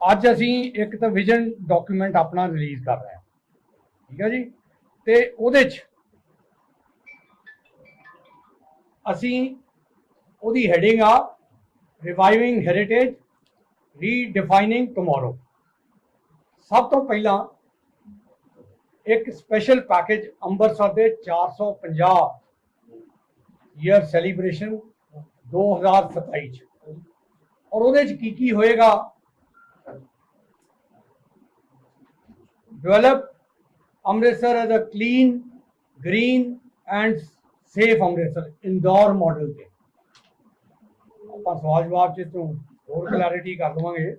ਅੱਜ ਅਸੀਂ ਇੱਕ ਤਾਂ ਵਿਜ਼ਨ ਡਾਕੂਮੈਂਟ ਆਪਣਾ ਰਿਲੀਜ਼ ਕਰ ਰਹੇ ਹਾਂ। ਠੀਕ ਹੈ ਜੀ? ਤੇ ਉਹਦੇ 'ਚ ਅਸੀਂ ਉਹਦੀ ਹੈਡਿੰਗ ਆ ਰਿਵਾਈਵਿੰਗ ਹੈਰੀਟੇਜ ਰੀਡਿਫਾਈਨਿੰਗ ਟੁਮਾਰੋ ਸਭ ਤੋਂ ਪਹਿਲਾਂ ਇੱਕ ਸਪੈਸ਼ਲ ਪੈਕੇਜ ਅੰਮ੍ਰਿਤਸਰ ਦੇ 450 ਈਅਰ ਸੈਲੀਬ੍ਰੇਸ਼ਨ 2027 ਚ। ਔਰ ਉਹਦੇ ਚ ਕੀ ਕੀ ਹੋਏਗਾ? Develop Amritsar as a clean green and safe Amritsar Indore model ਤੇ। ਆਪਾਂ ਸਵਾਲ ਜਵਾਬ ਚ ਤੋਂ ਹੋਰ ਕਲੈਰਿਟੀ ਕਰ ਦਵਾਂਗੇ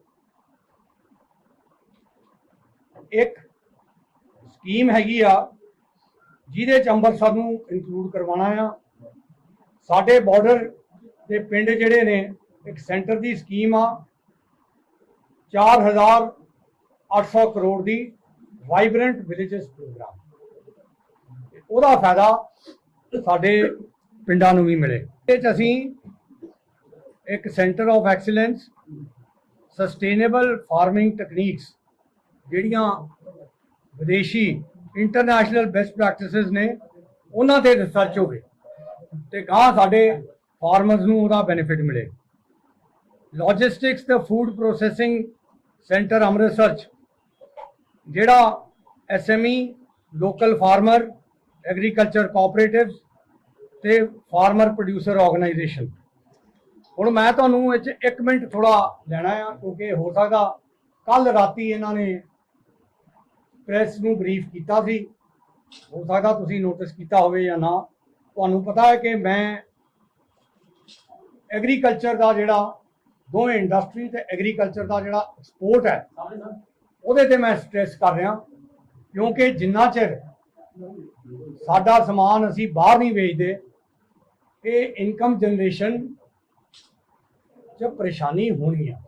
ਇੱਕ ਸਕੀਮ ਹੈਗੀ ਆ, ਜਿਹਦੇ ਚ ਅੰਮ੍ਰਿਤਸਰ ਨੂੰ ਇਨਕਲੂਡ ਕਰਵਾਉਣਾ ਆ। ਸਾਡੇ ਬਾਰਡਰ ਦੇ ਪਿੰਡ ਜਿਹੜੇ ਨੇ ਇੱਕ ਸੈਂਟਰ ਦੀ ਸਕੀਮ ਆ। 4800 ਕਰੋੜ ਦੀ ਵਾਈਬ੍ਰੈਂਟ ਵਿਲੇजेस ਪ੍ਰੋਗਰਾਮ। ਉਹਦਾ ਫਾਇਦਾ ਸਾਡੇ ਪਿੰਡਾਂ ਨੂੰ ਵੀ ਮਿਲੇ। ਇਹ ਚ ਅਸੀਂ ਇੱਕ centre of excellence, sustainable farming techniques, ਜਿਹੜੀਆਂ ਵਿਦੇਸ਼ੀ ਇੰਟਰਨੈਸ਼ਨਲ ਬੈਸਟ ਪ੍ਰੈਕਟਿਸਿਸ ਨੇ, ਉਹਨਾਂ ਤੇ ਰਿਸਰਚ ਹੋਵੇ ਤੇ ਗਾਂ ਸਾਡੇ ਫਾਰਮਰਸ ਨੂੰ ਉਹਦਾ ਬੈਨੀਫਿਟ ਮਿਲੇ। ਲੌਜਿਸਟਿਕਸ ਤੇ ਫੂਡ ਪ੍ਰੋਸੈਸਿੰਗ ਸੈਂਟਰ ਅੰਮ੍ਰਿਤਸਰ 'ਚ ਜਿਹੜਾ SME local farmer agriculture cooperatives ਤੇ ਫਾਰਮਰ ਪ੍ਰੋਡਿਊਸਰ ਆਰਗੇਨਾਈਜੇਸ਼ਨ ਹੁਣ ਮੈਂ ਤੁਹਾਨੂੰ ਇਹ 'ਚ 1 ਮਿੰਟ ਥੋੜਾ ਲੈਣਾ ਆ, ਕਿਉਂਕਿ ਹੋ ਸਕਦਾ ਕੱਲ ਰਾਤੀ ਇਹਨਾਂ ਨੇ ਪ੍ਰੈਸ ਨੂੰ ਬਰੀਫ ਕੀਤਾ ਸੀ। ਹੋ ਸਕਦਾ ਤੁਸੀਂ ਨੋਟਿਸ ਕੀਤਾ ਹੋਵੇ ਜਾਂ ਨਾ। ਤੁਹਾਨੂੰ ਪਤਾ ਹੈ ਕਿ ਮੈਂ ਐਗਰੀਕਲਚਰ ਦਾ ਜਿਹੜਾ ਦੋਵੇਂ ਇੰਡਸਟਰੀ ਤੇ ਐਗਰੀਕਲਚਰ ਦਾ ਜਿਹੜਾ ਐਕਸਪੋਰਟ ਹੈ, ਉਹਦੇ ਤੇ ਮੈਂ ਸਟ੍ਰੈਸ ਕਰ ਰਿਹਾ। ਕਿਉਂਕਿ ਜਿੰਨਾ ਚਿਰ ਸਾਡਾ ਸਮਾਨ ਅਸੀਂ ਬਾਹਰ ਨਹੀਂ ਵੇਚਦੇ, ਇਹ ਇਨਕਮ ਜਨਰੇਸ਼ਨ ਚ ਪਰੇਸ਼ਾਨੀ ਹੋਣੀ ਆ।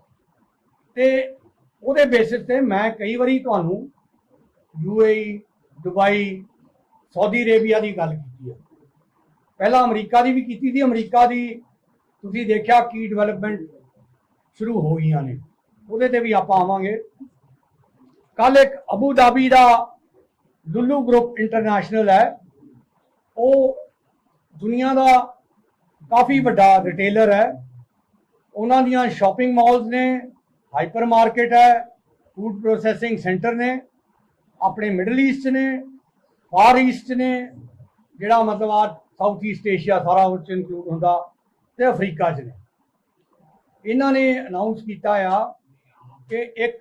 ਤੇ ਉਹਦੇ ਬੇਸਿਸ ਤੇ ਮੈਂ ਕਈ ਵਾਰੀ ਤੁਹਾਨੂੰ ਯੂਏਈ ਦੁਬਈ ਸਾਊਦੀ ਅਰੇਬੀਆ ਦੀ ਗੱਲ ਕੀਤੀ ਹੈ ਪਹਿਲਾਂ ਅਮਰੀਕਾ ਦੀ ਵੀ ਕੀਤੀ ਸੀ। ਅਮਰੀਕਾ ਦੀ ਤੁਸੀਂ ਦੇਖਿਆ ਕੀ ਡਿਵੈਲਪਮੈਂਟ ਸ਼ੁਰੂ ਹੋ ਗਈਆਂ ਨੇ। ਉਹਦੇ ਤੇ ਵੀ ਆਪਾਂ ਆਵਾਂਗੇ। ਕੱਲ ਇੱਕ ਅਬੂ ਧਾਬੀ ਦਾ ਲੁੱਲੂ ਗਰੁੱਪ ਇੰਟਰਨੈਸ਼ਨਲ ਹੈ। ਉਹ ਦੁਨੀਆ ਦਾ ਕਾਫੀ ਵੱਡਾ ਰਿਟੇਲਰ ਹੈ। ਉਹਨਾਂ ਦੀਆਂ ਸ਼ਾਪਿੰਗ ਮਾਲਸ ਨੇ ਹਾਈਪਰ ਮਾਰਕੀਟ ਹੈ ਫੂਡ ਪ੍ਰੋਸੈਸਿੰਗ ਸੈਂਟਰ ਨੇ, ਆਪਣੇ ਮਿਡਲ ਈਸਟ ਨੇ ਫਾਰ ਈਸਟ ਨੇ, ਜਿਹੜਾ ਮਤਲਬ ਆ ਸਾਊਥ ਈਸਟ ਏਸ਼ੀਆ ਸਾਰਾ ਉਹ ਚ ਇਨਕਲੂਡ ਹੁੰਦਾ, ਤੇ ਅਫਰੀਕਾ 'ਚ ਨੇ। ਇਹਨਾਂ ਨੇ ਅਨਾਉਂਸ ਕੀਤਾ ਆ ਕਿ ਇੱਕ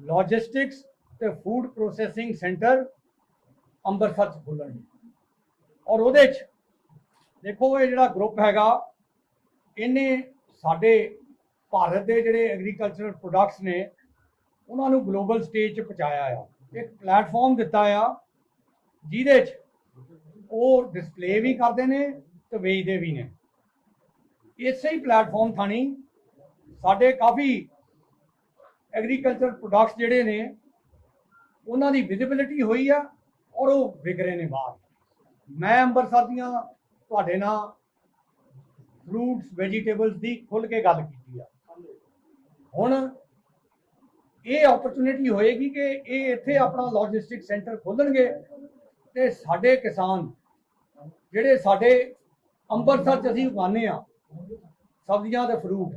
ਲੌਜਿਸਟਿਕਸ ਤੇ ਫੂਡ ਪ੍ਰੋਸੈਸਿੰਗ ਸੈਂਟਰ ਅੰਮ੍ਰਿਤਸਰ 'ਚ ਖੋਲਣ ਔਰ ਉਹਦੇ 'ਚ ਦੇਖੋ ਇਹ ਜਿਹੜਾ ਗਰੁੱਪ ਹੈਗਾ, ਇਹਨੇ ਸਾਡੇ ਭਾਰਤ ਦੇ ਜਿਹੜੇ ਐਗਰੀਕਲਚਰਲ ਪ੍ਰੋਡਕਟਸ ਨੇ, ਉਹਨਾਂ ਨੂੰ ਗਲੋਬਲ ਸਟੇਜ 'ਚ ਪਹੁੰਚਾਇਆ ਆ। ਇੱਕ ਪਲੇਟਫਾਰਮ ਦਿੱਤਾ ਆ, ਜਿਹਦੇ 'ਚ ਉਹ ਡਿਸਪਲੇ ਵੀ ਕਰਦੇ ਨੇ ਤੇ ਵੇਚਦੇ ਵੀ ਨੇ। ਇਸੇ ਹੀ ਪਲੇਟਫਾਰਮ ਥਾਣੀ ਸਾਡੇ ਕਾਫੀ ਐਗਰੀਕਲਚਰ ਪ੍ਰੋਡਕਟਸ ਜਿਹੜੇ ਨੇ, ਉਹਨਾਂ ਦੀ ਵਿਜ਼ਿਬਿਲਿਟੀ ਹੋਈ ਆ ਔਰ ਉਹ ਵਿਕ ਰਹੇ ਨੇ ਬਾਹਰ। ਮੈਂ ਅੰਮ੍ਰਿਤਸਰ ਦੀਆਂ ਤੁਹਾਡੇ ਨਾਲ ਫਰੂਟਸ ਵੈਜੀਟੇਬਲਸ ਦੀ ਖੁੱਲ ਕੇ ਗੱਲ ਕੀਤੀ ਆ। ਹੁਣ ਇਹ ਓਪਰਚੁਨਿਟੀ ਹੋਏਗੀ ਕਿ ਇਹ ਇੱਥੇ ਆਪਣਾ ਲੌਜਿਸਟਿਕ ਸੈਂਟਰ ਖੋਲਣਗੇ ਤੇ ਸਾਡੇ ਕਿਸਾਨ ਜਿਹੜੇ ਸਾਡੇ ਅੰਮ੍ਰਿਤਸਰ ਚ ਅਸੀਂ ਉਗਾਉਂਦੇ ਆ ਸਬਜ਼ੀਆਂ ਤੇ ਫਰੂਟ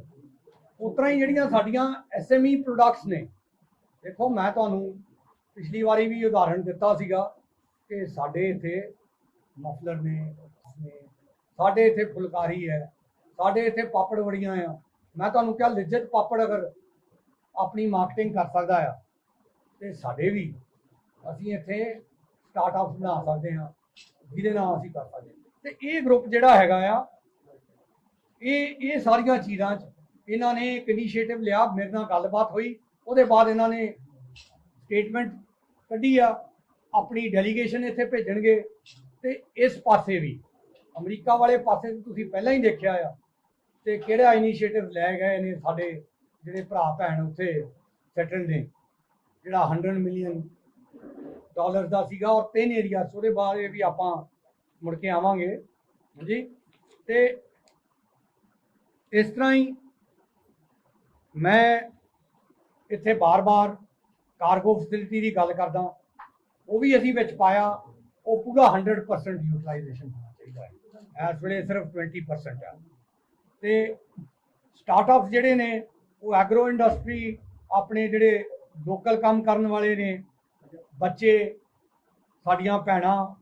ਉਤਰਾ ਹੀ ਜਿਹੜੀਆਂ ਸਾਡੀਆਂ ਐਸਐਮਈ ਪ੍ਰੋਡਕਟਸ ਨੇ, ਦੇਖੋ ਮੈਂ ਤੁਹਾਨੂੰ ਪਿਛਲੀ ਵਾਰੀ ਵੀ ਉਦਾਹਰਣ ਦਿੱਤਾ ਸੀਗਾ ਕਿ ਸਾਡੇ ਇੱਥੇ ਮਫਲਰ ਨੇ ਸਾਡੇ ਇੱਥੇ ਫੁਲਕਾਰੀ ਹੈ, ਸਾਡੇ ਇੱਥੇ ਪਾਪੜ ਵੜੀਆਂ ਆ ਮੈਂ ਤੁਹਾਨੂੰ ਕਿਹਾ ਲਿਜਤ ਪਾਪੜ ਅਗਰ ਆਪਣੀ ਮਾਰਕੀਟਿੰਗ ਕਰ ਸਕਦਾ ਆ, ਤੇ ਸਾਡੇ ਵੀ ਅਸੀਂ ਇੱਥੇ ਸਟਾਰਟਅਪਸ ਬਣਾ ਸਕਦੇ ਹਾਂ, ਜਿਹਦੇ ਨਾਲ ਅਸੀਂ ਕਰ ਸਕਦੇ ਹਾਂ। ਤੇ ਇਹ ਗਰੁੱਪ ਜਿਹੜਾ ਹੈਗਾ ਆ, ਇਹ ਇਹ ਸਾਰੀਆਂ ਚੀਜ਼ਾਂ 'ਚ ਇਹਨਾਂ ਨੇ ਇੱਕ ਇਨੀਸ਼ੀਏਟਿਵ ਲਿਆ, ਮੇਰੇ ਨਾਲ ਗੱਲਬਾਤ ਹੋਈ, ਉਹਦੇ ਬਾਅਦ ਇਹਨਾਂ ਨੇ ਸਟੇਟਮੈਂਟ ਕੱਢੀ ਆ, ਆਪਣੀ ਡੈਲੀਗੇਸ਼ਨ ਇੱਥੇ ਭੇਜਣਗੇ ਤੇ ਇਸ ਪਾਸੇ ਵੀ, ਅਮਰੀਕਾ ਵਾਲੇ ਪਾਸੇ ਵੀ ਤੁਸੀਂ ਪਹਿਲਾਂ ਹੀ ਦੇਖਿਆ ਆ ਤੇ ਕਿਹੜਾ ਇਨੀਸ਼ੀਏਟਿਵ ਲੈ ਗਏ ਨੇ ਸਾਡੇ ਜਿਹੜੇ ਭਰਾ ਭੈਣ ਉੱਥੇ ਸੈਟਲ ਨੇ, ਜਿਹੜਾ 100 ਮਿਲੀਅਨ ਡਾਲਰ ਦਾ ਸੀਗਾ ਔਰ ਤਿੰਨ ਏਰੀਆ ਉਹਦੇ ਬਾਰੇ ਵੀ ਆਪਾਂ ਮੁੜ ਕੇ ਆਵਾਂਗੇ, ਹਾਂਜੀ, ਤੇ ਇਸ ਤਰ੍ਹਾਂ ਹੀ ਮੈਂ ਇੱਥੇ ਬਾਰ-ਬਾਰ ਕਾਰਗੋ ਫੈਸਿਲਿਟੀ ਦੀ ਗੱਲ ਕਰਦਾ ਉਹ ਵੀ ਅਸੀਂ ਵਿੱਚ ਪਾਇਆ, ਉਹ ਪੂਰਾ 100% ਯੂਟਿਲਾਈਜੇਸ਼ਨ ਹੋਣਾ ਚਾਹੀਦਾ ਹੈ। ਇਸ ਵੇਲੇ ਸਿਰਫ 20% ਹੈ ਤੇ ਸਟਾਰਟਅਪਸ ਜਿਹੜੇ ਨੇ, ਉਹ ਐਗਰੋ ਇੰਡਸਟਰੀ ਆਪਣੇ ਜਿਹੜੇ ਲੋਕਲ ਕੰਮ ਕਰਨ ਵਾਲੇ ਨੇ, ਬੱਚੇ, ਸਾਡੀਆਂ ਭੈਣਾਂ,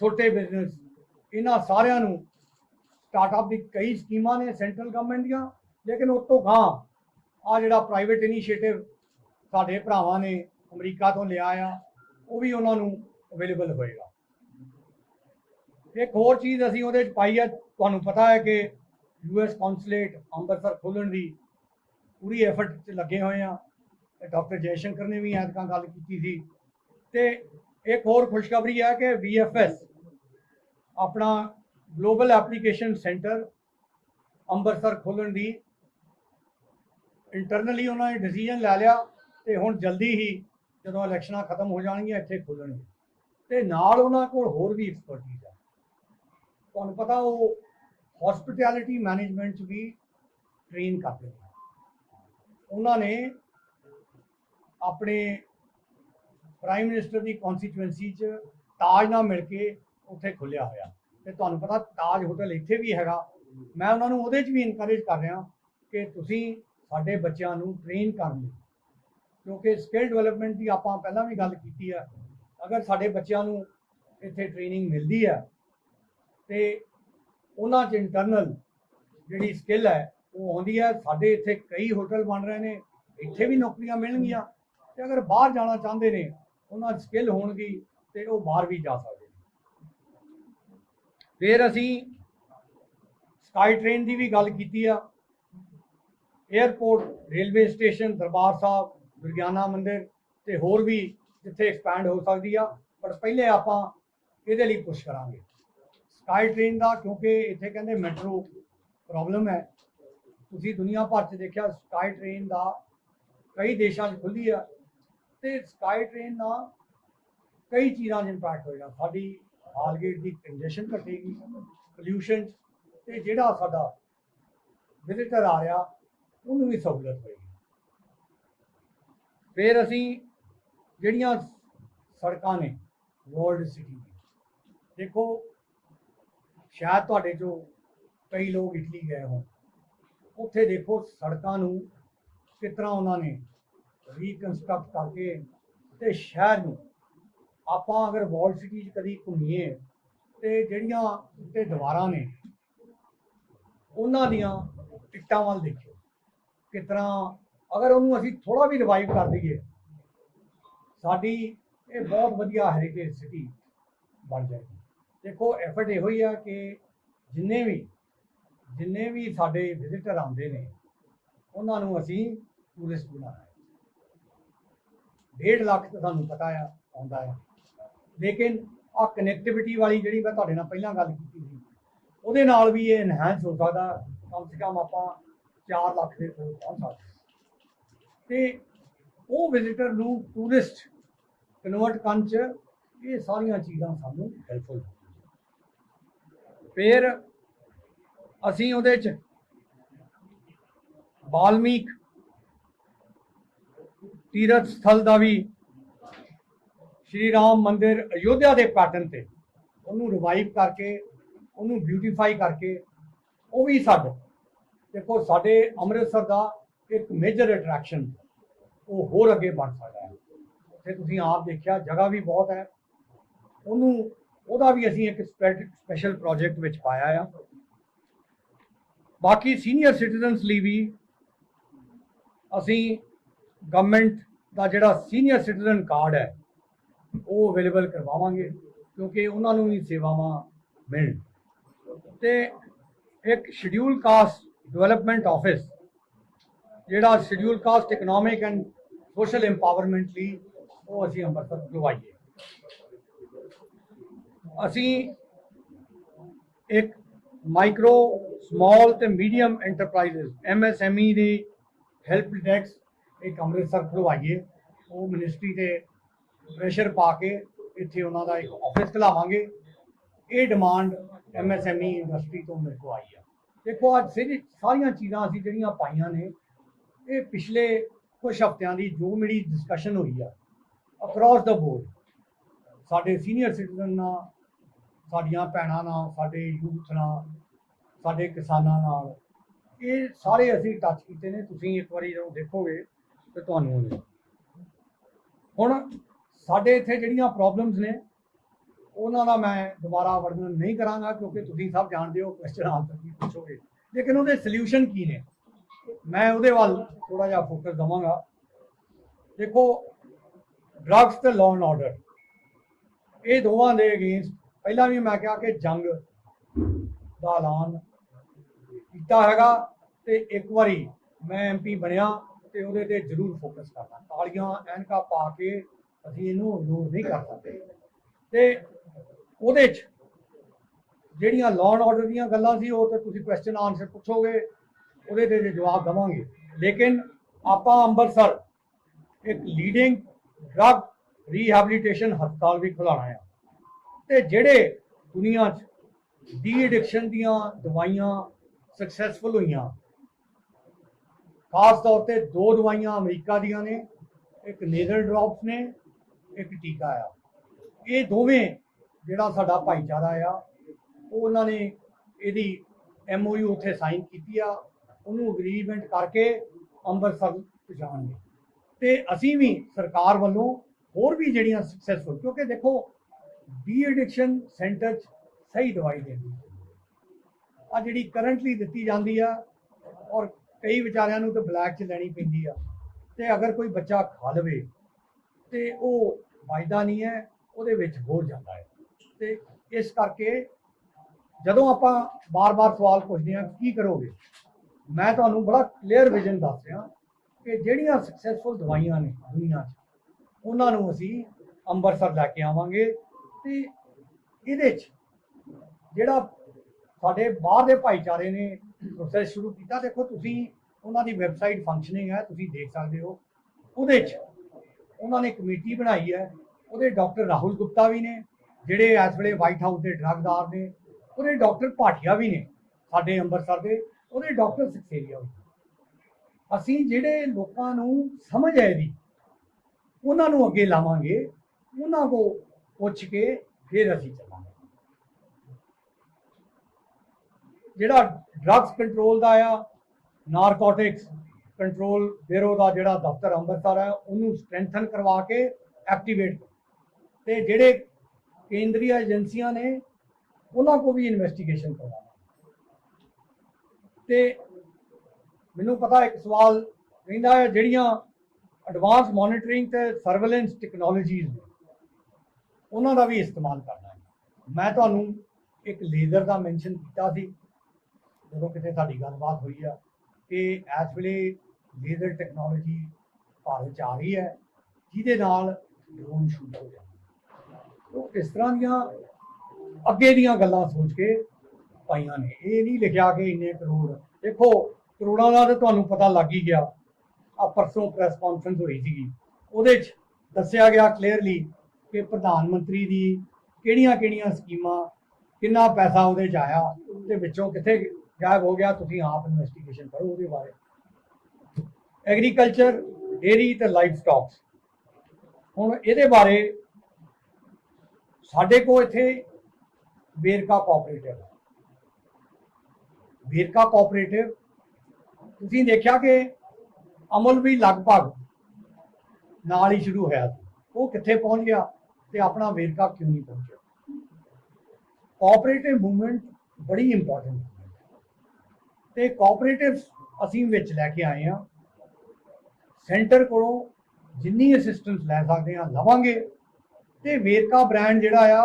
ਛੋਟੇ ਬਿਜ਼ਨਸ ਇਹਨਾਂ ਸਾਰਿਆਂ ਨੂੰ ਸਟਾਰਟਅਪ ਦੀ ਕਈ ਸਕੀਮਾਂ ਨੇ ਸੈਂਟਰਲ ਗਵਰਨਮੈਂਟ ਦੀਆਂ, ਲੇਕਿਨ ਉਸ ਤੋਂ ਗਾਂ ਆ ਜਿਹੜਾ ਪ੍ਰਾਈਵੇਟ ਇਨੀਸ਼ੀਏਟਿਵ ਸਾਡੇ ਭਰਾਵਾਂ ਨੇ ਅਮਰੀਕਾ ਤੋਂ ਲਿਆ ਆ, ਉਹ ਵੀ ਉਹਨਾਂ ਨੂੰ ਅਵੇਲੇਬਲ ਹੋਏਗਾ। ਇੱਕ ਹੋਰ ਚੀਜ਼ ਅਸੀਂ ਉਹਦੇ ਚ ਪਾਈ ਹੈ ਤੁਹਾਨੂੰ ਪਤਾ ਹੈ ਕਿ ਯੂਐਸ ਕੌਂਸੂਲੇਟ ਅੰਮ੍ਰਿਤਸਰ ਖੋਲ੍ਹਣ ਦੀ ਪੂਰੀ ਐਫਰਟ 'ਚ ਲੱਗੇ ਹੋਏ ਆ। ਡਾਕਟਰ ਜੈਸ਼ੰਕਰ ਨੇ ਵੀ ਐਤਕਾਂ ਗੱਲ ਕੀਤੀ ਸੀ। ਤੇ ਇੱਕ ਹੋਰ ਖੁਸ਼ਖਬਰੀ ਹੈ ਕਿ VFS ਆਪਣਾ ਗਲੋਬਲ ਐਪਲੀਕੇਸ਼ਨ ਸੈਂਟਰ ਅੰਮ੍ਰਿਤਸਰ ਖੋਲ੍ਹਣ ਦੀ ਇੰਟਰਨਲੀ ਉਹਨਾਂ ਨੇ ਡਿਸੀਜਨ ਲੈ ਲਿਆ ਤੇ ਹੁਣ ਜਲਦੀ ਹੀ ਜਦੋਂ ਇਲੈਕਸ਼ਨਾਂ ਖਤਮ ਹੋ ਜਾਣਗੀਆਂ, ਇੱਥੇ ਖੋਲ੍ਹਣਗੇ। ਤੇ ਨਾਲ ਉਹਨਾਂ ਕੋਲ ਹੋਰ ਵੀ ਐਕਸਪਰਟੀਜ਼ ਆ। ਤੁਹਾਨੂੰ ਪਤਾ ਉਹ ਹਸਪਿਟੈਲਿਟੀ ਮੈਨੇਜਮੈਂਟ 'ਚ ਵੀ ਟ੍ਰੇਨ ਕਰਦੇ ਨੇ। ਉਹਨਾਂ ਨੇ ਆਪਣੇ ਪ੍ਰਾਈਮ ਮਿਨਿਸਟਰ ਦੀ ਕਨਸਟੀਚੁਐਂਸੀ 'ਚ ਤਾਜ ਨਾਲ ਮਿਲ ਕੇ ਉੱਥੇ ਖੁੱਲਿਆ ਹੋਇਆ। ਤੇ ਤੁਹਾਨੂੰ ਪਤਾ ਤਾਜ ਹੋਟਲ ਇੱਥੇ ਵੀ ਹੈਗਾ। ਮੈਂ ਉਹਨਾਂ ਨੂੰ ਉਹਦੇ 'ਚ ਵੀ ਇਨਕਰੇਜ ਕਰ ਰਿਹਾ ਕਿ ਤੁਸੀਂ ਸਾਡੇ ਬੱਚਿਆਂ ਨੂੰ ਟ੍ਰੇਨ ਕਰਨ ਲਈ। ਕਿਉਂਕਿ ਸਕਿੱਲ ਡਿਵੈਲਪਮੈਂਟ ਦੀ ਆਪਾਂ ਪਹਿਲਾਂ ਵੀ ਗੱਲ ਕੀਤੀ ਆ। ਅਗਰ ਸਾਡੇ ਬੱਚਿਆਂ ਨੂੰ ਇੱਥੇ ਟ੍ਰੇਨਿੰਗ ਮਿਲਦੀ ਹੈ ਤੇ ਉਹਨਾਂ 'ਚ ਇੰਟਰਨਲ ਜਿਹੜੀ ਸਕਿੱਲ ਹੈ, ਉਹ ਆਉਂਦੀ ਹੈ। ਸਾਡੇ ਇੱਥੇ ਕਈ ਹੋਟਲ ਬਣ ਰਹੇ ਨੇ, ਇੱਥੇ ਵੀ ਨੌਕਰੀਆਂ ਮਿਲਣਗੀਆਂ। ਤੇ ਅਗਰ ਬਾਹਰ ਜਾਣਾ ਚਾਹੁੰਦੇ ਨੇ, ਉਹਨਾਂ 'ਚ ਸਕਿੱਲ ਹੋਣਗੀ ਤੇ ਉਹ ਬਾਹਰ ਵੀ ਜਾ ਸਕਦੇ ਨੇ। ਫਿਰ ਅਸੀਂ ਸਕਾਈ ਟ੍ਰੇਨ ਦੀ ਵੀ ਗੱਲ ਕੀਤੀ ਆ। Airport railway station Darbar Sahib, Durgiana Mandir ਤੇ ਹੋਰ ਵੀ ਜਿੱਥੇ ਐਕਸਪੈਂਡ ਹੋ ਸਕਦੀ ਆ। ਪਰ ਪਹਿਲੇ ਆਪਾਂ ਇਹਦੇ ਲਈ ਪੁਸ਼ ਕਰਾਂਗੇ। ਸਕਾਈ ਟ੍ਰੇਨ ਦਾ ਕਿਉਂਕਿ ਇੱਥੇ ਕਹਿੰਦੇ ਮੈਟਰੋ ਪ੍ਰੋਬਲਮ ਹੈ। ਤੁਸੀਂ ਦੁਨੀਆ ਭਰ 'ਚ ਦੇਖਿਆ ਸਕਾਈ ਟ੍ਰੇਨ ਦਾ ਕਈ ਦੇਸ਼ਾਂ 'ਚ ਖੁੱਲੀ ਆ ਤੇ ਸਕਾਈ ਟ੍ਰੇਨ ਨਾਲ ਕਈ ਚੀਜ਼ਾਂ 'ਚ ਇੰਪੈਕਟ ਹੋਏਗਾ। ਸਾਡੀ ਹਾਲਗੇਟ ਦੀ ਕੰਜੈਸ਼ਨ ਘਟੇਗੀ ਪੋਲਿਊਸ਼ਨ ਤੇ ਜਿਹੜਾ ਸਾਡਾ ਵਿਜ਼ਿਟਰ ਆ ਰਿਹਾ ਉਹਨੂੰ ਵੀ ਸਹੂਲਤ ਹੋਏਗੀ। ਫਿਰ ਅਸੀਂ ਜਿਹੜੀਆਂ ਸੜਕਾਂ ਨੇ ਵਰਲਡ ਸਿਟੀ ਦੀ ਦੇਖੋ, ਸ਼ਾਇਦ ਤੁਹਾਡੇ ਚੋਂ ਕਈ ਲੋਕ ਇਟਲੀ ਗਏ ਹੋਣ। ਉੱਥੇ ਦੇਖੋ ਸੜਕਾਂ ਨੂੰ ਕਿਸ ਤਰ੍ਹਾਂ ਉਹਨਾਂ ਨੇ ਰੀਕਨਸਟਰਕਟ ਕਰਕੇ ਤੇ ਸ਼ਹਿਰ ਨੂੰ ਆਪਾਂ ਅਗਰ ਵਰਲਡ ਸਿਟੀ 'ਚ ਕਦੀ ਘੁੰਮੀਏ ਤੇ ਜਿਹੜੀਆਂ ਉੱਤੇ ਦੀਵਾਰਾਂ ਨੇ, ਉਹਨਾਂ ਦੀਆਂ ਟਿਕਟਾਂ ਵੱਲ ਦੇਖਿਓ। ਕਿਸ ਤਰ੍ਹਾਂ ਅਗਰ ਉਹਨੂੰ ਅਸੀਂ ਥੋੜਾ ਵੀ ਰਿਵਾਈਵ ਕਰ ਦਈਏ, ਸਾਡੀ ਇਹ ਬਹੁਤ ਵਧੀਆ ਹੈਰੀਟੇਜ ਸਿਟੀ ਬਣ ਜਾਏਗੀ। ਦੇਖੋ ਐਫਰਟ ਇਹੋ ਹੀ ਆ ਕਿ ਜਿੰਨੇ ਵੀ ਜਿੰਨੇ ਵੀ ਸਾਡੇ ਵਿਜ਼ਿਟਰ ਆਉਂਦੇ ਨੇ, ਉਹਨਾਂ ਨੂੰ ਅਸੀਂ ਟੂਰਿਸਟ ਬਣਾਉਣਾ ਹੈ। 1.5 ਲੱਖ ਤਾਂ ਤੁਹਾਨੂੰ ਪਤਾ ਆ, ਆਉਂਦਾ ਆ। ਲੇਕਿਨ ਆ ਕਨੈਕਟੀਵਿਟੀ ਵਾਲੀ ਜਿਹੜੀ ਮੈਂ ਤੁਹਾਡੇ ਨਾਲ ਪਹਿਲਾਂ ਗੱਲ ਕੀਤੀ ਸੀ, ਉਹਦੇ ਨਾਲ ਵੀ ਇਹ ਇਨਹੈਂਸ ਹੋ ਸਕਦਾ। ਕਮ ਸੇ ਕਮ ਆਪਾਂ 4 ਲੱਖ ਦੇ ਕੋਲ ਪਹੁੰਚ ਸਕਦੇ ਤੇ ਉਹ ਵਿਜ਼ਿਟਰ ਨੂੰ ਟੂਰਿਸਟ ਕਨਵਰਟ ਕਰਨ ਚ ਇਹ ਸਾਰੀਆਂ ਚੀਜ਼ਾਂ ਸਾਨੂੰ ਹੈਲਪਫੁਲ ਫਿਰ ਅਸੀਂ ਉਹਦੇ ਚ ਬਾਲਮੀਕ ਤੀਰਥ ਸਥਲ ਦਾ ਵੀ ਸ਼੍ਰੀ ਰਾਮ ਮੰਦਿਰ ਅਯੋਧਿਆ ਦੇ ਪੈਟਰਨ ਤੇ ਉਹਨੂੰ ਰਿਵਾਈਵ ਕਰਕੇ, ਉਹਨੂੰ ਬਿਊਟੀਫਾਈ ਕਰਕੇ ਉਹ ਵੀ ਸਾਡਾ ਦੇਖੋ, ਸਾਡੇ ਅੰਮ੍ਰਿਤਸਰ ਦਾ ਇੱਕ ਮੇਜਰ ਅਟਰੈਕਸ਼ਨ ਉਹ ਹੋਰ ਅੱਗੇ ਬਣ ਸਕਦਾ ਹੈ। ਉੱਥੇ ਤੁਸੀਂ ਆਪ ਦੇਖਿਆ, ਜਗ੍ਹਾ ਵੀ ਬਹੁਤ ਹੈ। ਉਹਨੂੰ, ਉਹਦਾ ਵੀ ਅਸੀਂ ਇੱਕ ਸਪੈਸ਼ਲ ਪ੍ਰੋਜੈਕਟ ਵਿੱਚ ਪਾਇਆ ਆ। ਬਾਕੀ ਸੀਨੀਅਰ ਸਿਟੀਜ਼ਨਸ ਲਈ ਵੀ ਅਸੀਂ ਗਵਰਨਮੈਂਟ ਦਾ ਜਿਹੜਾ ਸੀਨੀਅਰ ਸਿਟੀਜ਼ਨ ਕਾਰਡ ਹੈ, ਉਹ ਅਵੇਲੇਬਲ ਕਰਵਾਵਾਂਗੇ, ਕਿਉਂਕਿ ਉਹਨਾਂ ਨੂੰ ਵੀ ਸੇਵਾਵਾਂ ਮਿਲਣ। ਤੇ ਇੱਕ ਸ਼ਡਿਊਲ ਕਾਸਟ ਡਿਵੈਲਪਮੈਂਟ ਆਫਿਸ ਜਿਹੜਾ schedule caste economic and social empowerment ਲਈ ਉਹ ਅਸੀਂ ਅੰਮ੍ਰਿਤਸਰ ਖੁਲਵਾਈਏ। ਅਸੀਂ ਇੱਕ ਮਾਈਕਰੋ ਸਮਾਲ ਤੇ ਮੀਡੀਅਮ ਐਂਟਰਪ੍ਰਾਈਜ਼ਸ ਐਮਐਸਐਮਈ ਦੀ ਹੈਲਪ ਡੈਕਸ ਇੱਕ ਅੰਮ੍ਰਿਤਸਰ ਖੁਲਵਾਈਏ। ਉਹ ਮਿਨਿਸਟਰੀ 'ਤੇ ਪ੍ਰੈਸ਼ਰ ਪਾ ਕੇ ਇੱਥੇ ਉਹਨਾਂ ਦਾ ਇੱਕ ਆਫਿਸ ਖੁਲਾਵਾਂਗੇ। ਇਹ ਡਿਮਾਂਡ ਐਮਐਸਐਮਈ ਇੰਡਸਟਰੀ ਤੋਂ ਮੇਰੇ ਕੋਲ ਆਈ ਆ। ਦੇਖੋ, ਅੱਜ ਸਿਰ ਸਾਰੀਆਂ ਚੀਜ਼ਾਂ ਅਸੀਂ ਜਿਹੜੀਆਂ ਪਾਈਆਂ ਨੇ, ਇਹ ਪਿਛਲੇ ਕੁਝ ਹਫ਼ਤਿਆਂ ਦੀ ਜੋ ਮੇਰੀ ਡਿਸਕਸ਼ਨ ਹੋਈ ਆ ਅਕ੍ਰੋਸ ਦਾ ਬੋਰਡ ਸਾਡੇ ਸੀਨੀਅਰ ਸਿਟੀਜ਼ਨ ਨਾਲ, ਸਾਡੀਆਂ ਭੈਣਾਂ ਨਾਲ, ਸਾਡੇ ਯੂਥ ਨਾਲ, ਸਾਡੇ ਕਿਸਾਨਾਂ ਨਾਲ, ਇਹ ਸਾਰੇ ਅਸੀਂ ਟੱਚ ਕੀਤੇ ਨੇ, ਤੁਸੀਂ ਇੱਕ ਵਾਰੀ ਜਦੋਂ ਦੇਖੋਗੇ ਤੇ ਤੁਹਾਨੂੰ ਹੁਣ। ਸਾਡੇ ਇੱਥੇ ਜਿਹੜੀਆਂ ਪ੍ਰੋਬਲਮਸ ਨੇ ਉਹਨਾਂ ਦਾ ਮੈਂ ਦੁਬਾਰਾ ਵਰਣਨ ਨਹੀਂ ਕਰਾਂਗਾ ਕਿਉਂਕਿ ਤੁਸੀਂ ਸਭ ਜਾਣਦੇ ਹੋ ਕੁਐਸਚਨ ਆਨਸਰ ਕੀ ਪੁੱਛੋਗੇ। ਲੇਕਿਨ ਉਹਦੇ ਸੋਲੂਸ਼ਨ ਕੀ ਨੇ? ਮੈਂ ਉਹਦੇ ਵੱਲ ਥੋੜਾ ਜਿਹਾ ਫੋਕਸ ਦਵਾਂਗਾ। ਦੇਖੋ ਡਰੱਗਸ ਤੇ ਲਾਅ ਐਂਡ ਆਰਡਰ ਇਹ ਦੋਵਾਂ ਦੇ ਅਗੇਂਸਟ ਪਹਿਲਾਂ ਵੀ ਮੈਂ ਕਿਹਾ ਕਿ ਜੰਗ ਦਾ ਐਲਾਨ ਕੀਤਾ ਹੈਗਾ ਤੇ ਇੱਕ ਵਾਰੀ ਮੈਂ ਐਮਪੀ ਬਣਿਆ ਤੇ ਉਹਦੇ ਤੇ ਜ਼ਰੂਰ ਫੋਕਸ ਕਰਨਾ। ਤਾਲੀਆਂ ਐਨਕਾ ਪਾ ਕੇ ਅਸੀਂ ਇਹਨੂੰ ਇਗਨੋਰ ਨਹੀਂ ਕਰ ਸਕਦੇ। ਤੇ ਉਹਦੇ 'ਚ ਜਿਹੜੀਆਂ ਲਾਅ ਐਂਡ ਆਰਡਰ ਦੀਆਂ ਗੱਲਾਂ ਸੀ, ਉਹ ਤੇ ਤੁਸੀਂ ਕੁਐਸਚਨ ਆਨਸਰ ਪੁੱਛੋਗੇ, ਉਹਦੇ ਤੇ ਜਵਾਬ ਦਵਾਂਗੇ। ਲੇਕਿਨ ਆਪਾਂ ਅੰਮ੍ਰਿਤਸਰ ਇੱਕ ਲੀਡਿੰਗ ਡਰੱਗ ਰੀਹੈਬਿਲਿਟੇਸ਼ਨ ਹਸਪਤਾਲ ਵੀ ਖੁਲਾਣਾ ਹੈ ਤੇ ਜਿਹੜੇ ਦੁਨੀਆ 'ਚ ਡੀ ਐਡਿਕਸ਼ਨ ਦੀਆਂ ਦਵਾਈਆਂ ਸਕਸੈਸਫੁਲ ਹੋਈਆਂ, ਖਾਸ ਤੌਰ ਤੇ ਦੋ ਦਵਾਈਆਂ ਅਮਰੀਕਾ ਦੀਆਂ ਨੇ, ਇੱਕ ਨੇਜ਼ਲ ਡ੍ਰੌਪਸ ਨੇ, ਇੱਕ ਟੀਕਾ ਆ। ਇਹ ਦੋਵੇਂ ਜਿਹੜਾ ਸਾਡਾ ਭਾਈਚਾਰਾ ਆ, ਉਹ ਉਹਨਾਂ ਨੇ ਇਹਦੀ ਐਮਓਯੂ ਉੱਥੇ ਸਾਈਨ ਕੀਤੀ ਆ, ਉਹਨੂੰ ਅਗਰੀਮੈਂਟ ਕਰਕੇ ਅੰਮ੍ਰਿਤਸਰ ਪਹੁੰਚਾਉਣਗੇ। ਤੇ ਅਸੀਂ ਵੀ ਸਰਕਾਰ ਵੱਲੋਂ ਹੋਰ ਵੀ ਜਿਹੜੀਆਂ ਸਕਸੈਸਫੁਲ ਕਿਉਂਕਿ ਦੇਖੋ ਡੀ ਐਡਿਕਸ਼ਨ ਸੈਂਟਰ 'ਚ ਸਹੀ ਦਵਾਈ ਦੇਣੀ ਆ। ਜਿਹੜੀ ਕਰੰਟਲੀ ਦਿੱਤੀ ਜਾਂਦੀ ਆ, ਔਰ ਕਈ ਵਿਚਾਰਿਆਂ ਨੂੰ ਤਾਂ ਬਲੈਕ 'ਚ ਲੈਣੀ ਪੈਂਦੀ ਆ, ਤੇ ਅਗਰ ਕੋਈ ਬੱਚਾ ਖਾ ਲਵੇ, ਤੇ ਉਹ ਵਾਇਦਾ ਨਹੀਂ ਹੈ, ਉਹਦੇ ਵਿੱਚ ਹੋ ਜਾਂਦਾ ਹੈ। ਤੇ ਇਸ ਕਰਕੇ ਜਦੋਂ ਆਪਾਂ ਬਾਰ-ਬਾਰ ਸਵਾਲ ਪੁੱਛਦੇ ਹਾਂ, ਕੀ ਕਰੋਗੇ? ਮੈਂ ਤੁਹਾਨੂੰ ਬੜਾ ਕਲੀਅਰ ਵਿਜ਼ਨ ਦੱਸ ਰਿਹਾ ਕਿ ਜਿਹੜੀਆਂ ਸਕਸੈਸਫੁਲ ਦਵਾਈਆਂ ਨੇ ਦੁਨੀਆ 'ਚ, ਉਹਨਾਂ ਨੂੰ ਅਸੀਂ ਅੰਮ੍ਰਿਤਸਰ ਲੈ ਕੇ ਆਵਾਂਗੇ ਤੇ ਇਹਦੇ 'ਚ ਜਿਹੜਾ ਸਾਡੇ ਬਾਹਰ ਦੇ ਭਾਈਚਾਰੇ ਨੇ ਪ੍ਰੋਸੈਸ ਸ਼ੁਰੂ ਕੀਤਾ, ਦੇਖੋ ਤੁਸੀਂ ਉਹਨਾਂ ਦੀ ਵੈਬਸਾਈਟ ਫੰਕਸ਼ਨਿੰਗ ਹੈ, ਤੁਸੀਂ ਦੇਖ ਸਕਦੇ ਹੋ। ਉਹਦੇ 'ਚ ਉਹਨਾਂ ਨੇ ਕਮੇਟੀ ਬਣਾਈ ਹੈ, ਉਹਦੇ ਡਾਕਟਰ ਰਾਹੁਲ ਗੁਪਤਾ ਵੀ ਨੇ ਜਿਹੜੇ ਇਸ ਵੇਲੇ ਵਾਈਟ ਹਾਊਸ ਦੇ ਡਰੱਗਦਾਰ ਨੇ, ਉਹਦੇ ਡਾਕਟਰ ਭਾਟੀਆ ਵੀ ਨੇ ਸਾਡੇ ਅੰਮ੍ਰਿਤਸਰ ਦੇ, ਉਹਦੇ ਡਾਕਟਰ ਸਿਕਸੇਰੀਆ ਵੀ। ਅਸੀਂ ਜਿਹੜੇ ਲੋਕਾਂ ਨੂੰ ਸਮਝ ਹੈ ਇਹਦੀ ਉਹਨਾਂ ਨੂੰ ਅੱਗੇ ਲਾਵਾਂਗੇ, ਉਹਨਾਂ ਕੋ ਪੁੱਛ ਕੇ ਫਿਰ ਅਸੀਂ ਚੱਲਾਂਗੇ। ਜਿਹੜਾ ਡਰੱਗਸ ਕੰਟਰੋਲ ਦਾ ਆ ਨਾਰਕੋਟਿਕਸ ਕੰਟਰੋਲ ਬਿਊਰੋ ਦਾ ਜਿਹੜਾ ਦਫ਼ਤਰ ਅੰਮ੍ਰਿਤਸਰ ਹੈ ਉਹਨੂੰ ਸਟਰੈਂਥਨ ਕਰਵਾ ਕੇ ਐਕਟੀਵੇਟ ਤੇ ਜਿਹੜੇ ਕੇਂਦਰੀ ਏਜੰਸੀਆਂ ਨੇ ਉਹਨਾਂ ਕੋ ਵੀ ਇਨਵੈਸਟੀਗੇਸ਼ਨ ਕਰਵਾਉਣਾ। ਤੇ ਮੈਨੂੰ ਪਤਾ ਇੱਕ ਸਵਾਲ ਰਹਿੰਦਾ ਹੈ, ਜਿਹੜੀਆਂ ਐਡਵਾਂਸ ਮੋਨੀਟਰਿੰਗ ਤੇ ਸਰਵੇਲੈਂਸ ਟੈਕਨੋਲੋਜੀਜ਼ ਨੇ, ਉਹਨਾਂ ਦਾ ਵੀ ਇਸਤੇਮਾਲ ਕਰਨਾ ਹੈ। ਮੈਂ ਤੁਹਾਨੂੰ ਇੱਕ ਲੇਜ਼ਰ ਦਾ ਮੈਂਸ਼ਨ ਕੀਤਾ ਸੀ, ਜਦੋਂ ਕਿਤੇ ਸਾਡੀ ਗੱਲਬਾਤ ਹੋਈ ਆ, ਕਿ ਇਸ ਵੇਲੇ ਲੇਜ਼ਰ ਟੈਕਨੋਲੋਜੀ ਭਾਰਤ 'ਚ ਆ ਰਹੀ ਹੈ, ਜਿਹਦੇ ਨਾਲ ਡਰੋਨ ਸ਼ੂਟ ਹੋ ਜਾਂਦਾ ਇਸ ਤਰ੍ਹਾਂ ਦੀਆਂ ਅੱਗੇ ਦੀਆਂ ਗੱਲਾਂ ਸੋਚ ਕੇ ਪਾਈਆਂ ਨੇ। ਇਹ ਨਹੀਂ ਲਿਖਿਆ ਕਿ ਇੰਨੇ ਕਰੋੜ। ਦੇਖੋ, ਕਰੋੜਾਂ ਦਾ ਤਾਂ ਤੁਹਾਨੂੰ ਪਤਾ ਲੱਗ ਹੀ ਗਿਆ। ਆ ਪਰਸੋਂ ਪ੍ਰੈਸ ਕਾਨਫਰੰਸ ਹੋਈ ਸੀਗੀ। ਉਹਦੇ 'ਚ ਦੱਸਿਆ ਗਿਆ ਕਲੀਅਰਲੀ ਕਿ ਪ੍ਰਧਾਨ ਮੰਤਰੀ ਦੀ ਕਿਹੜੀਆਂ ਕਿਹੜੀਆਂ ਸਕੀਮਾਂ, ਕਿੰਨਾ ਪੈਸਾ ਉਹਦੇ 'ਚ ਆਇਆ ਤੇ ਵਿੱਚੋਂ ਕਿੱਥੇ ਗਾਇਬ ਹੋ ਗਿਆ, ਤੁਸੀਂ ਆਪ ਇਨਵੈਸਟੀਗੇਸ਼ਨ ਕਰੋ ਉਹਦੇ ਬਾਰੇ। ਐਗਰੀਕਲਚਰ ਡੇਰੀ ਤੇ ਲਾਈਫ ਸਟਾਕਸ ਹੁਣ ਇਹਦੇ ਬਾਰੇ ਸਾਡੇ ਕੋਲ ਇੱਥੇ ਵੇਰਕਾ ਕੋਆਪਰੇਟਿਵ ਵੇਰਕਾ ਕੋਆਪਰੇਟਿਵ ਤੁਸੀਂ ਦੇਖਿਆ ਕਿ ਅਮਲ ਵੀ ਲਗਭਗ ਨਾਲ ਹੀ ਸ਼ੁਰੂ ਹੋਇਆ ਸੀ। ਉਹ ਕਿੱਥੇ ਪਹੁੰਚ ਗਿਆ ਤੇ ਆਪਣਾ ਵੇਰਕਾ ਕਿਉਂ ਨਹੀਂ ਪਹੁੰਚਿਆ? ਕੋਆਪਰੇਟਿਵ ਮੂਵਮੈਂਟ ਬੜੀ ਇੰਪੋਰਟੈਂਟ ਤੇ ਕੋਆਪਰੇਟਿਵ ਅਸੀਂ ਵਿੱਚ ਲੈ ਕੇ ਆਏ ਆ ਸੈਂਟਰ ਕੋਲੋਂ ਜਿੰਨੀ ਅਸਿਸਟੈਂਸ ਲੈ ਸਕਦੇ ਆ ਲਵਾਂਗੇ। ਤੇ ਵੇਰਕਾ ਬ੍ਰਾਂਡ ਜਿਹੜਾ ਆ,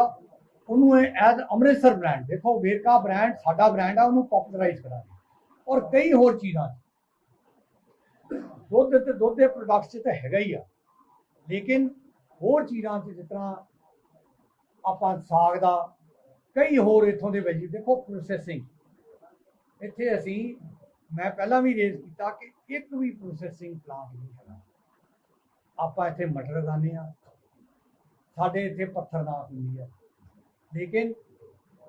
ਉਹਨੂੰ ਐਜ਼ ਅੰਮ੍ਰਿਤਸਰ ਬ੍ਰਾਂਡ ਦੇਖੋ ਵੇਰਕਾ ਬ੍ਰਾਂਡ ਸਾਡਾ ਬ੍ਰਾਂਡ ਆ, ਉਹਨੂੰ ਪਪੂਲਰਾਈਜ਼ ਕਰਾਂਗੇ। ਔਰ ਕਈ ਹੋਰ ਚੀਜ਼ਾਂ ਦੁੱਧ ਤੇ ਦੁੱਧ ਦੇ ਪ੍ਰੋਡਕਟਸ 'ਚ ਤਾਂ ਹੈਗਾ ਹੀ ਆ। ਲੇਕਿਨ ਹੋਰ ਚੀਜ਼ਾਂ 'ਚ ਜਿਸ ਤਰ੍ਹਾਂ ਆਪਾਂ ਸਾਗ ਦਾ, ਕਈ ਹੋਰ ਇਥੋਂ ਦੇ ਵੈਜੀ ਦੇਖੋ ਪ੍ਰੋਸੈਸਿੰਗ ਇੱਥੇ ਅਸੀਂ, ਮੈਂ ਪਹਿਲਾਂ ਵੀ ਰੇਜ਼ ਕੀਤਾ ਕਿ ਇੱਕ ਵੀ ਪ੍ਰੋਸੈਸਿੰਗ ਪਲਾਂਟ ਨਹੀਂ ਹੈਗਾ। ਆਪਾਂ ਇੱਥੇ ਮਟਰ ਉਗਾਉਂਦੇ ਆ ਸਾਡੇ ਇੱਥੇ ਪੱਥਰਨਾਕ ਹੁੰਦੀ ਹੈ ਲੇਕਿਨ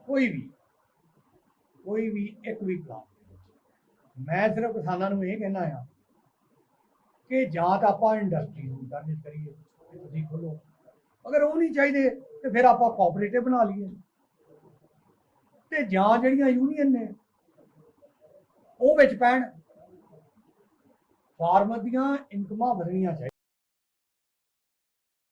ਕੋਈ ਵੀ ਕੋਈ ਵੀ ਇੱਕ ਵੀ ਪਲਾਂਟ ਮੈਂ ਸਿਰਫ ਕਿਸਾਨਾਂ ਨੂੰ ਇਹ ਕਹਿਣਾ ਆ ਕਿ ਜਾਂ ਤਾਂ ਆਪਾਂ ਇੰਡਸਟਰੀ ਨੂੰ ਇੰਕਰੇਜ ਕਰੀਏ ਤੁਸੀਂ ਖੋਲੋ। ਅਗਰ ਉਹ ਨਹੀਂ ਚਾਹੀਦੇ, ਤੇ ਫਿਰ ਆਪਾਂ ਕੋਆਪਰੇਟਿਵ ਬਣਾ ਲਈਏ। ਤੇ ਜਾਂ ਜਿਹੜੀਆਂ ਯੂਨੀਅਨ ਨੇ, ਉਹ ਵਿੱਚ ਪੈਣ ਫਾਰਮਰ ਦੀਆਂ ਇਨਕਮਾਂ ਵਧਣੀਆਂ ਚਾਹੀਦੀਆਂ।